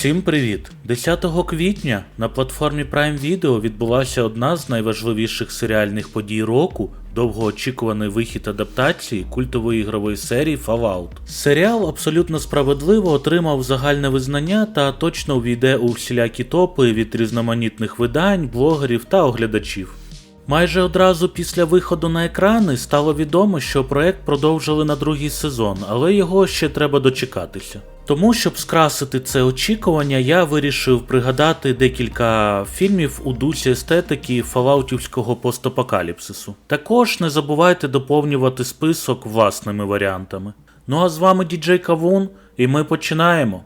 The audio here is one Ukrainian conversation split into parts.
Всім привіт! 10 квітня на платформі Prime Video відбулася одна з найважливіших серіальних подій року. Довгоочікуваний вихід адаптації культової ігрової серії Fallout. Серіал абсолютно справедливо отримав загальне визнання та точно увійде у всілякі топи від різноманітних видань, блогерів та оглядачів. Майже одразу після виходу на екрани стало відомо, що проект продовжили на другий сезон, але його ще треба дочекатися. Тому, щоб скрасити це очікування, я вирішив пригадати декілька фільмів у дусі естетики фалаутівського постапокаліпсису. Також не забувайте доповнювати список власними варіантами. Ну а з вами діджей Кавун, і ми починаємо.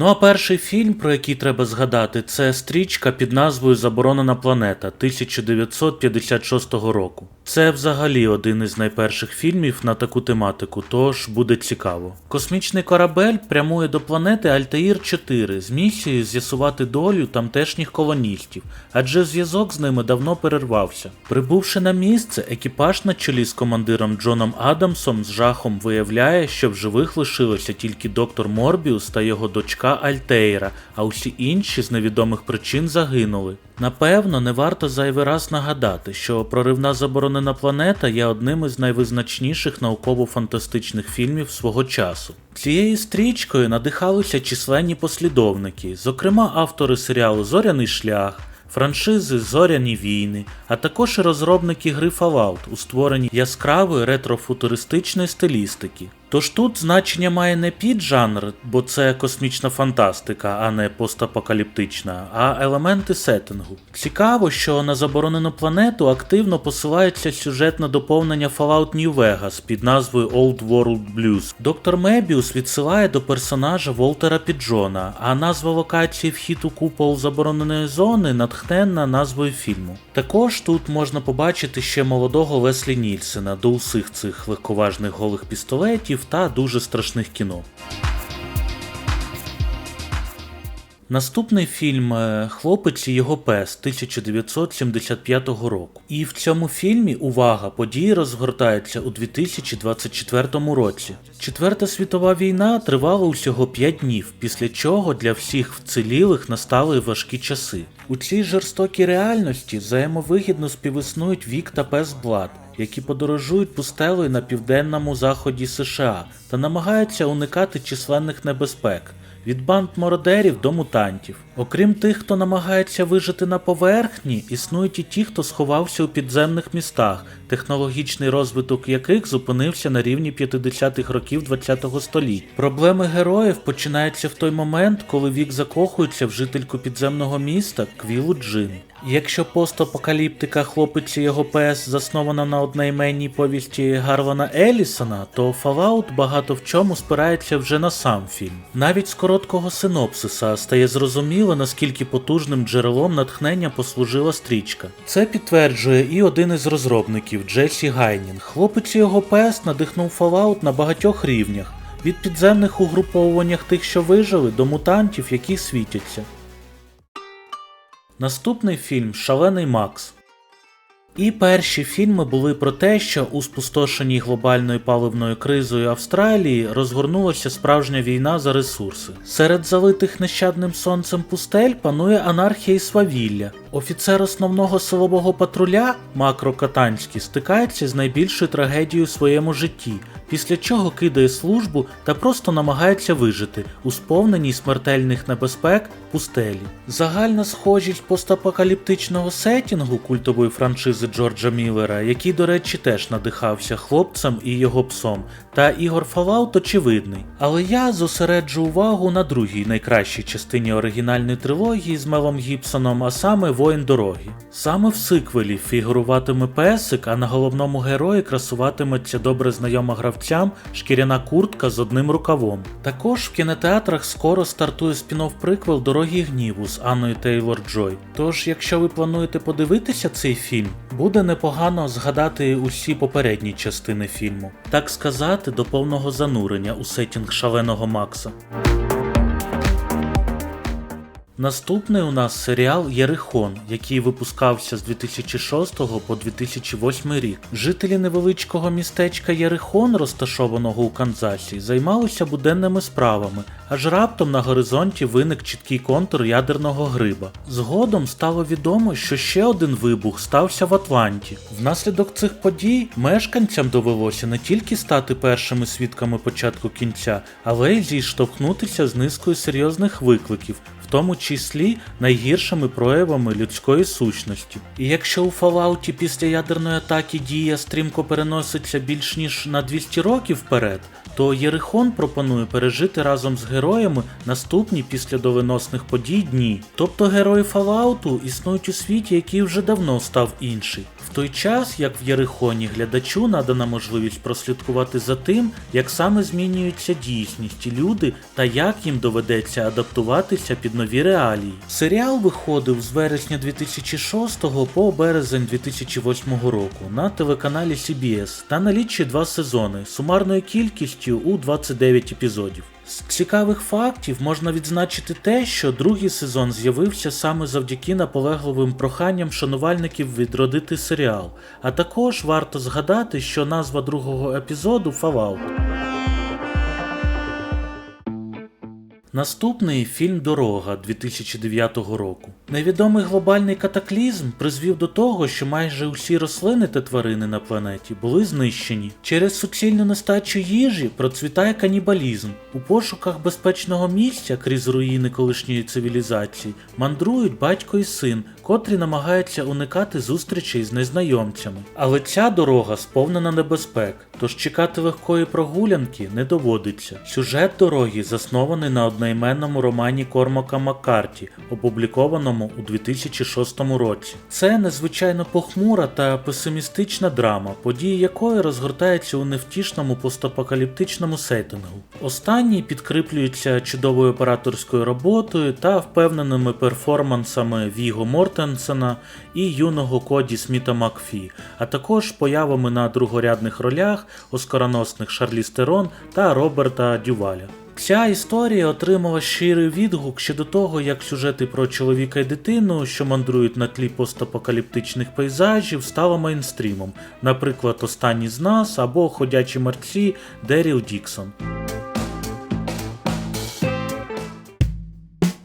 Ну а перший фільм, про який треба згадати, це стрічка під назвою Заборонена планета 1956 року. Це взагалі один із найперших фільмів на таку тематику, тож буде цікаво. Космічний корабель прямує до планети Альтаїр 4 з місією з'ясувати долю тамтешніх колоністів, адже зв'язок з ними давно перервався. Прибувши на місце, екіпаж на чолі з командиром Джоном Адамсом з жахом виявляє, що в живих лишилося тільки доктор Морбіус та його дочка Альтейра, а усі інші з невідомих причин загинули. Напевно, не варто зайвий раз нагадати, що проривна заборонена планета є одним із найвизначніших науково-фантастичних фільмів свого часу. Цією стрічкою надихалися численні послідовники, зокрема автори серіалу Зоряний шлях. Франшизи Зоряні війни, а також розробники гри Fallout у створенні яскравої ретрофутуристичної стилістики. Тож тут значення має не піджанр, бо це космічна фантастика, а не постапокаліптична, а елементи сеттингу. Цікаво, що на заборонену планету активно посилається сюжетне доповнення Fallout New Vegas під назвою Old World Blues. Доктор Мебіус відсилає до персонажа Волтера Піджона, а назва локації вхід у купол забороненої зони натхненна назвою фільму. Також тут можна побачити ще молодого Леслі Нільсена до усіх цих легковажних голих пістолетів та дуже страшних кіно. Наступний фільм е, Хлопець і його пес 1975 року. І в цьому фільмі увага, події розгортаються у 2024 році. Четверта світова війна тривала усього 5 днів, після чого для всіх вцілілих настали важкі часи. У цій жорстокій реальності взаємовигідно співіснують Вік та Пес Блад, які подорожують пустелою на південному заході США та намагаються уникати численних небезпек. Від банд мародерів до мутантів. Окрім тих, хто намагається вижити на поверхні, існують і ті, хто сховався у підземних містах, технологічний розвиток яких зупинився на рівні 50-х років ХХ століття. Проблеми героїв починаються в той момент, коли вік закохується в жительку підземного міста Квілу Джин. Якщо постапокаліптика хлопець і його пес заснована на одноіменній повісті Гарвана Елісона, то Fallout багато в чому спирається вже на сам фільм. Навіть з короткого синопсиса стає зрозуміло, наскільки потужним джерелом натхнення послужила стрічка. Це підтверджує і один із розробників Джесі Гайнін. Хлопець його пес надихнув Fallout на багатьох рівнях. Від підземних угруповуваннях тих, що вижили, до мутантів, які світяться. Наступний фільм Шалений Макс. І перші фільми були про те, що у спустошеній глобальною паливною кризою Австралії розгорнулася справжня війна за ресурси. Серед залитих нещадним сонцем пустель панує анархія і свавілля. Офіцер основного силового патруля Макро Катанський стикається з найбільшою трагедією у своєму житті, після чого кидає службу та просто намагається вижити у сповненій смертельних небезпек пустелі. Загальна схожість постапокаліптичного сетінгу культової франшизи Джорджа Міллера, який, до речі, теж надихався хлопцем і його псом, та ігор Fallout очевидний. Але я зосереджу увагу на другій найкращій частині оригінальної трилогії з Мелом Гібсоном, а саме Воїн дороги. Саме в сиквелі фігуруватиме песик, а на головному герої красуватиметься добре знайома гравцям шкіряна куртка з одним рукавом. Також в кінотеатрах скоро стартує спін-офф приквел Дорогі гніву з Анною Тейлор Джой. Тож, якщо ви плануєте подивитися цей фільм, буде непогано згадати усі попередні частини фільму, так сказати, до повного занурення у сетінг шаленого Макса. Наступний у нас серіал Єрихон, який випускався з 2006 по 2008 рік. Жителі невеличкого містечка Єрихон, розташованого у Канзасі, займалися буденними справами, аж раптом на горизонті виник чіткий контур ядерного гриба. Згодом стало відомо, що ще один вибух стався в Атланті. Внаслідок цих подій мешканцям довелося не тільки стати першими свідками початку кінця, але й зіштовхнутися з низкою серйозних викликів, тому числі найгіршими проявами людської сущності. І якщо у Фалауті після ядерної атаки дія стрімко переноситься більш ніж на 200 років вперед, то Єрихон пропонує пережити разом з героями наступні після доленосних подій дні. Тобто герої Фалауту існують у світі, який вже давно став інший. Той час, як в Єрихоні глядачу надана можливість прослідкувати за тим, як саме змінюється дійсність і люди та як їм доведеться адаптуватися під нові реалії. Серіал виходив з вересня 2006 по березень 2008 року на телеканалі CBS та налічує два сезони сумарною кількістю у 29 епізодів. З цікавих фактів можна відзначити те, що другий сезон з'явився саме завдяки наполегливим проханням шанувальників відродити серіал. А також варто згадати, що назва другого епізоду Fallout. Наступний фільм Дорога 2009 року. Невідомий глобальний катаклізм призвів до того, що майже усі рослини та тварини на планеті були знищені. Через суцільну нестачу їжі процвітає канібалізм. У пошуках безпечного місця крізь руїни колишньої цивілізації мандрують батько і син, котрі намагаються уникати зустрічей з незнайомцями. Але ця дорога сповнена небезпек, тож чекати легкої прогулянки не доводиться. Сюжет дороги заснований на одноіменному романі Кормака Маккарті, опублікованому у 2006 році. Це незвичайно похмура та песимістична драма, події якої розгортаються у невтішному постапокаліптичному сеттингу. Останній підкріплюється чудовою операторською роботою та впевненими перформансами Віго Мортенсена і юного Коді Сміта Макфі, а також появами на другорядних ролях оскароносних Шарлі Стерон та Роберта Дюваля. Ця історія отримала щирий відгук щодо того, як сюжети про чоловіка і дитину, що мандрують на тлі постапокаліптичних пейзажів, стало мейнстрімом, наприклад, Останні з нас або Ходячі мерці Деріл Діксон.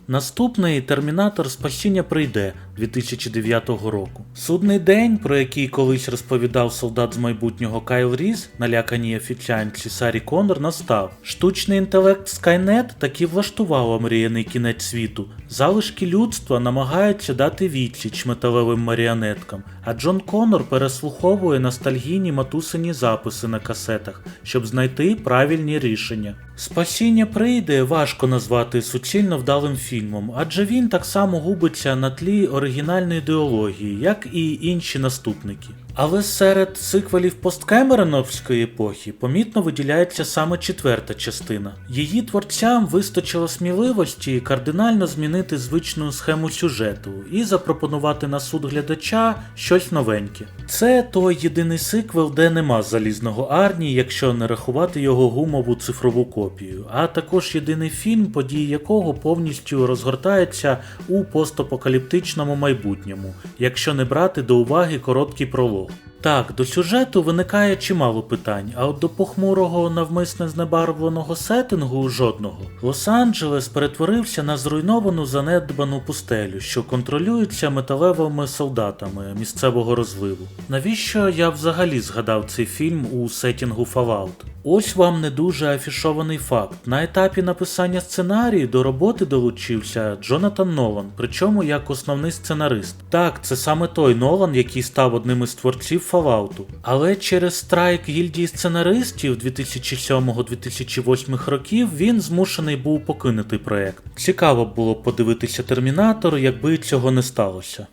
Наступний Термінатор Спасіння прийде 2009 року. Судний день, про який колись розповідав солдат з майбутнього Кайл Різ, наляканій офіціанці Сарі Коннор, настав. Штучний інтелект Skynet таки влаштував омріяний кінець світу. Залишки людства намагаються дати відсіч металевим маріонеткам, а Джон Коннор переслуховує ностальгійні матусині записи на касетах, щоб знайти правильні рішення. Спасіння прийде важко назвати суцільно вдалим фільмом, адже він так само губиться на тлі оригінальної ідеології, як і інші наступники. Але серед сиквелів посткемероновської епохи помітно виділяється саме четверта частина. Її творцям вистачило сміливості кардинально змінити звичну схему сюжету і запропонувати на суд глядача щось новеньке. Це той єдиний сиквел, де нема залізного Арні, якщо не рахувати його гумову цифрову копію, а також єдиний фільм, події якого повністю розгортаються у постапокаліптичному майбутньому, якщо не брати до уваги короткий пролог. Так, до сюжету виникає чимало питань, а от до похмурого навмисне знебарвленого сеттингу жодного. Лос-Анджелес перетворився на зруйновану занедбану пустелю, що контролюється металевими солдатами місцевого розливу. Навіщо я взагалі згадав цей фільм у сеттінгу Fallout? Ось вам не дуже афішований факт. На етапі написання сценарію до роботи долучився Джонатан Нолан, причому як основний сценарист. Так, це саме той Нолан, який став одним із творців Fallout. Але через страйк гільдії сценаристів 2007-2008 років він змушений був покинути проект. Цікаво було подивитися Термінатор, якби цього не сталося.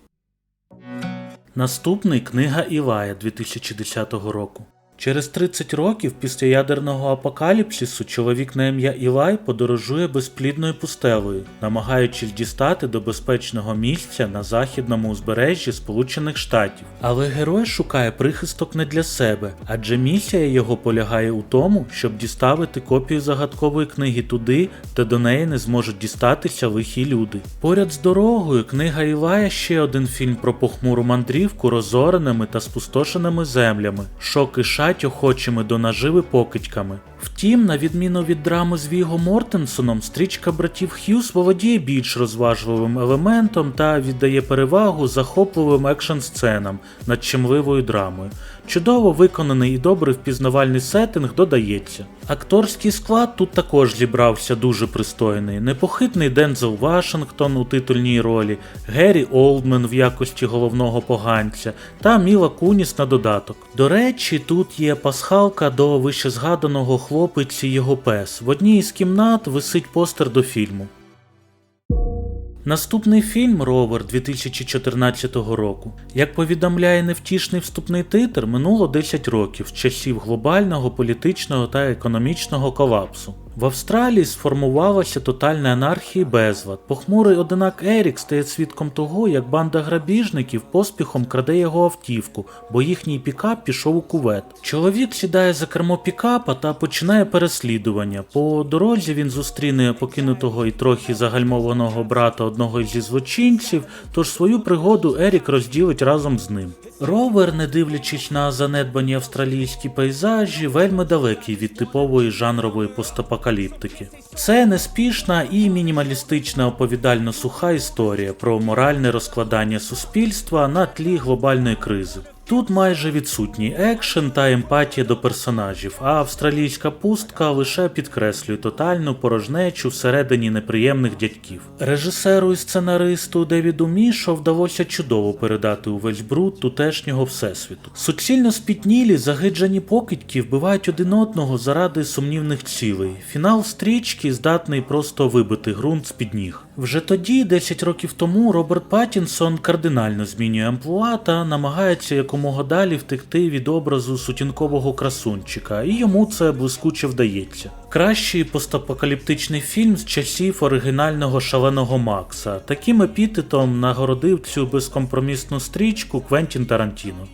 Наступний книга Ілая 2010 року. Через 30 років після ядерного апокаліпсису чоловік на ім'я Ілай подорожує безплідною пустелею, намагаючись дістати до безпечного місця на західному узбережжі Сполучених Штатів. Але герой шукає прихисток не для себе, адже місія його полягає у тому, щоб діставити копію загадкової книги туди, де до неї не зможуть дістатися лихі люди. Поряд з дорогою книга Ілая ще один фільм про похмуру мандрівку розореними та спустошеними землями, що кишать охочими до наживи покидьками. Втім, на відміну від драми з Віго Мортенсоном, стрічка братів Х'юз володіє більш розважливим елементом та віддає перевагу захопливим екшн-сценам над чимливою драмою. Чудово виконаний і добрий впізнавальний сеттинг додається. Акторський склад тут також зібрався дуже пристойний. Непохитний Дензел Вашингтон у титульній ролі, Геррі Олдмен в якості головного поганця та Міла Куніс на додаток. До речі, тут є пасхалка до вищезгаданого хлопець і його пес. В одній із кімнат висить постер до фільму. Наступний фільм Ровер 2014 року. Як повідомляє невтішний вступний титр, минуло 10 років з часів глобального політичного та економічного колапсу. В Австралії сформувалася тотальна анархія і безлад. Похмурий одинак Ерік стає свідком того, як банда грабіжників поспіхом краде його автівку, бо їхній пікап пішов у кувет. Чоловік сідає за кермо пікапа та починає переслідування. По дорозі він зустріне покинутого і трохи загальмованого брата одного зі злочинців, тож свою пригоду Ерік розділить разом з ним. Ровер, не дивлячись на занедбані австралійські пейзажі, вельми далекий від типової жанрової постапокаліптики. Це неспішна і мінімалістична оповідально суха історія про моральне розкладання суспільства на тлі глобальної кризи. Тут майже відсутній екшен та емпатія до персонажів, а австралійська пустка лише підкреслює тотальну порожнечу всередині неприємних дядьків. Режисеру і сценаристу Девіду Мішо вдалося чудово передати увесь бруд тутешнього всесвіту. Суцільно спітнілі, загиджені покидьки вбивають один одного заради сумнівних цілей. Фінал стрічки здатний просто вибити ґрунт з-під ніг. Вже тоді, 10 років тому, Роберт Паттінсон кардинально змінює амплуа та намагається якомога далі втекти від образу сутінкового красунчика, і йому це блискуче вдається. Кращий постапокаліптичний фільм з часів оригінального шаленого Макса. Таким епітетом нагородив цю безкомпромісну стрічку Квентін Тарантіно.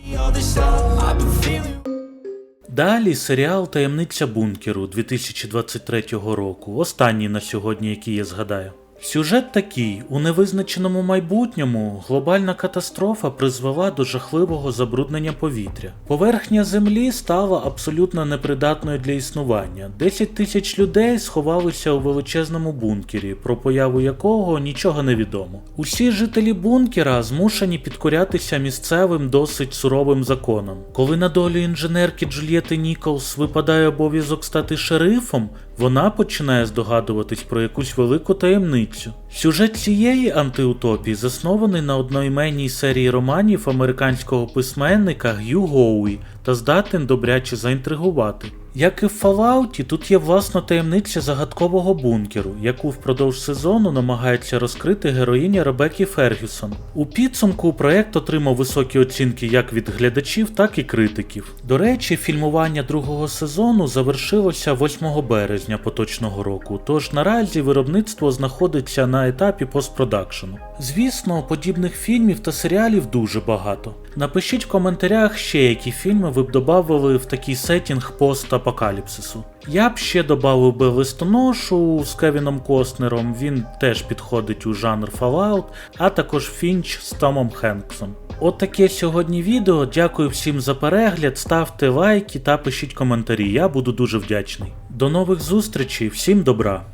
Далі серіал Таємниця бункеру 2023 року, останній на сьогодні, який я згадаю. Сюжет такий: у невизначеному майбутньому глобальна катастрофа призвела до жахливого забруднення повітря. Поверхня землі стала абсолютно непридатною для існування. 10 тисяч людей сховалися у величезному бункері, про появу якого нічого не відомо. Усі жителі бункера змушені підкорятися місцевим досить суровим законам. Коли на долю інженерки Джульєти Ніколс випадає обов'язок стати шерифом, вона починає здогадуватись про якусь велику таємницю. Сюжет цієї антиутопії заснований на одноіменній серії романів американського письменника Г'ю Гоуї та здатен добряче заінтригувати. Як і в Fallout, тут є власна таємниця загадкового бункеру, яку впродовж сезону намагається розкрити героїня Ребеккі Фергюсон. У підсумку проект отримав високі оцінки як від глядачів, так і критиків. До речі, фільмування другого сезону завершилося 8 березня поточного року, тож наразі виробництво знаходиться на етапі постпродакшену. Звісно, подібних фільмів та серіалів дуже багато. Напишіть в коментарях ще які фільми ви б додавали в такий сетінг постапокаліпсису. Я б ще додав би листоношу з Кевіном Костнером, він теж підходить у жанр Fallout, а також Фінч з Томом Хенксом. От таке сьогодні відео. Дякую всім за перегляд, ставте лайки та пишіть коментарі, я буду дуже вдячний. До нових зустрічей, всім добра!